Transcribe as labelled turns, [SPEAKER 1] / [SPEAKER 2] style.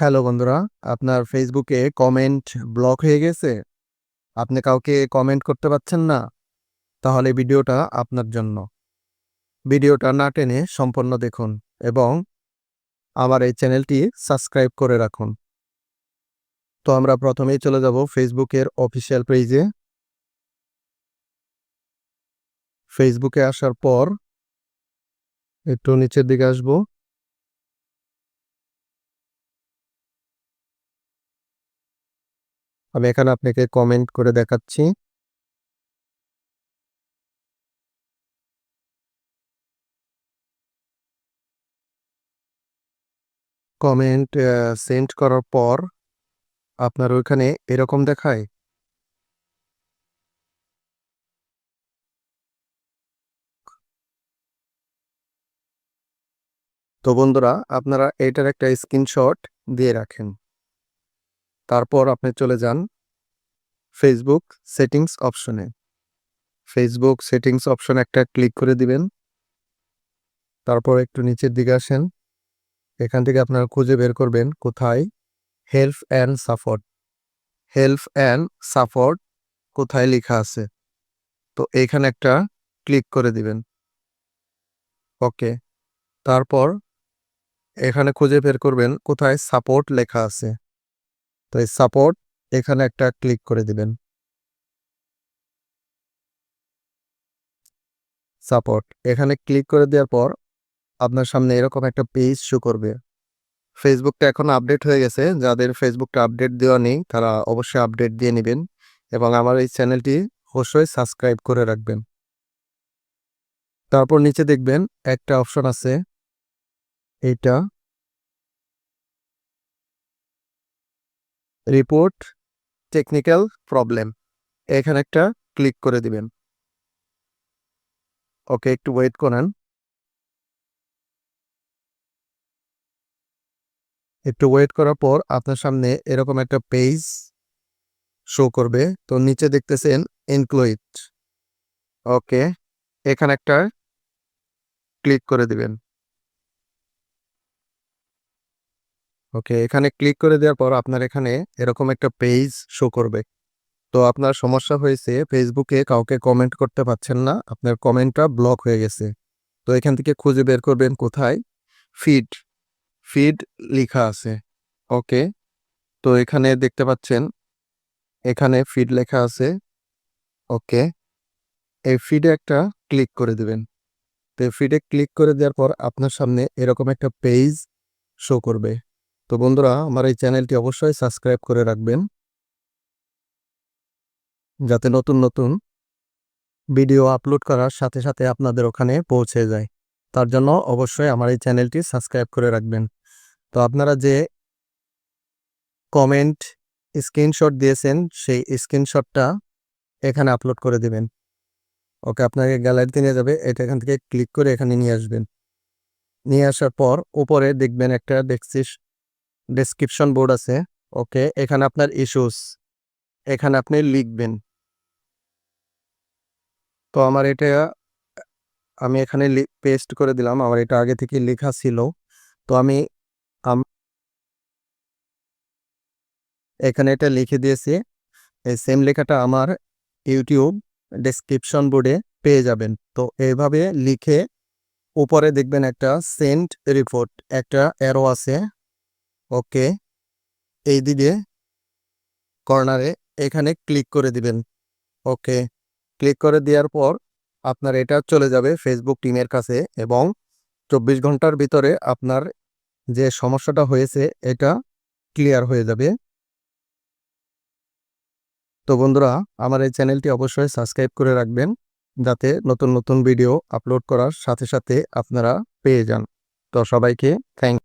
[SPEAKER 1] Hello বন্ধুরা, আপনার ফেসবুকে কমেন্ট ব্লক হয়ে গেছে? আপনি কাউকে কমেন্ট করতে পারছেন না? তাহলে ভিডিওটা আপনার জন্য। ভিডিওটা না টেনে সম্পূর্ণ দেখুন এবং আমার এই চ্যানেলটি সাবস্ক্রাইব করে রাখুন। তো আমরা প্রথমেই চলে যাব ফেসবুকের অফিসিয়াল পেজে। ফেসবুকে আসার পর একটু নিচের দিকে আসব। আমি এখানে আপনাকে কমেন্ট করে দেখাচ্ছি। কমেন্ট সেন্ড করার পর আপনার ওইখানে এরকম দেখায়? তো বন্ধুরা, আপনারা এটার একটা স্ক্রিনশট দিয়ে রাখেন। তারপর আপনি চলে যান ফেসবুক সেটিংস অপশনে। ফেসবুক সেটিংস অপশন একটা ক্লিক করে দিবেন। তারপর একটু নিচের দিকে আসেন। এখান থেকে আপনারা খুঁজে বের করবেন কোথায় help and support. Help and support কোথায় লেখা আছে? তো এইখানে একটা ক্লিক করে দিবেন। ওকে। তারপর এখানে খুঁজে বের করবেন কোথায় সাপোর্ট লেখা আছে। তো এই সাপোর্ট এখানে একটা ক্লিক করে দিবেন। সাপোর্ট এখানে ক্লিক করে দেওয়ার পর আপনার সামনে এরকম একটা পেজ শো করবে। ফেসবুকটা এখন আপডেট হয়ে গেছে। যাদের ফেসবুকটা আপডেট দেওয়া নেই, তারা অবশ্যই আপডেট দিয়ে নিবেন এবং আমার এই চ্যানেলটি অবশ্যই সাবস্ক্রাইব করে রাখবেন। তারপর নিচে দেখবেন একটা অপশন আছে। এইটা রিপোর্ট টেকনিক্যাল প্রবলেম। এখানে একটা ক্লিক করে দিবেন। ওকে একটু ওয়েট করেন। একটু ওয়েট করার পর আপনার সামনে এরকম একটা পেজ শো করবে। তো নিচে দেখতেছেন ইনক্লুইড। ওকে। এখানে একটা ক্লিক করে দিবেন। ওকে এখানে ক্লিক করে দেওয়ার পর আপনার এখানে এরকম একটা পেজ শো করবে। তো আপনার সমস্যা হয়েছে ফেসবুকে কাউকে কমেন্ট করতে পারছেন না। আপনার কমেন্টটা ব্লক হয়ে গেছে। তো এখান থেকে খুঁজে বের করবেন কোথায় ফিড, ফিড লেখা আছে। ওকে। তো এখানে দেখতে পাচ্ছেন এখানে ফিড লেখা আছে। ওকে। এই ফিডে একটা ক্লিক করে দেবেন তো ফিডে ক্লিক করে দেওয়ার পর আপনার সামনে এরকম একটা পেজ শো করবে। তো বন্ধুরা আমার এই চ্যানেলটি অবশ্যই সাবস্ক্রাইব করে রাখবেন। যাতে নতুন, নতুন ভিডিও আপলোড করার সাথে, সাথে আপনাদের ওখানে পৌঁছে যায়। তার জন্য অবশ্যই আমার এই চ্যানেলটি সাবস্ক্রাইব করে রাখবেন। তো আপনারা যে কমেন্ট স্ক্রিনশট দিয়েছেন সেই স্ক্রিনশটটা এখানে আপলোড করে দেবেন ওকে আপনাকে গ্যালারিতে নিয়ে যাবে। এটা এখান থেকে ক্লিক করে এখানে নিয়ে আসবেন। নিয়ে আসার পর উপরে দেখবেন একটা ডেক্সিস ডেসক্রিপশন বোর্ড আছে। ওকে, এখানে আপনার ইস্যুস এখানে আপনি লিখবেন। তো আমার এটা, আমি এখানে পেস্ট করে দিলাম। আমার এটা আগে থেকে লেখা ছিল। তো আমি এখানে এটা লিখে দিয়েছি। এই সেম লেখাটা আমার ইউটিউব ডেসক্রিপশন বোর্ডে পেয়ে যাবেন। তো এভাবে লিখে, উপরে দেখবেন একটা সেন্ট রিপোর্ট একটা অ্যারো আছে। ওকে। এই দিকে কর্নারে এখানে ক্লিক করে দিবেন। ওকে। ক্লিক করে দেওয়ার পর আপনার এটা চলে যাবে ফেসবুক টিমের কাছে এবং ২৪ ঘণ্টার ভিতরে আপনার যে সমস্যাটা হয়েছে এটা ক্লিয়ার হয়ে যাবে। তো বন্ধুরা আমার এই চ্যানেলটি অবশ্যই সাবস্ক্রাইব করে রাখবেন। যাতে নতুন, নতুন ভিডিও আপলোড করার সাথে, সাথে আপনারা পেয়ে যান। তো সবাইকে থ্যাংক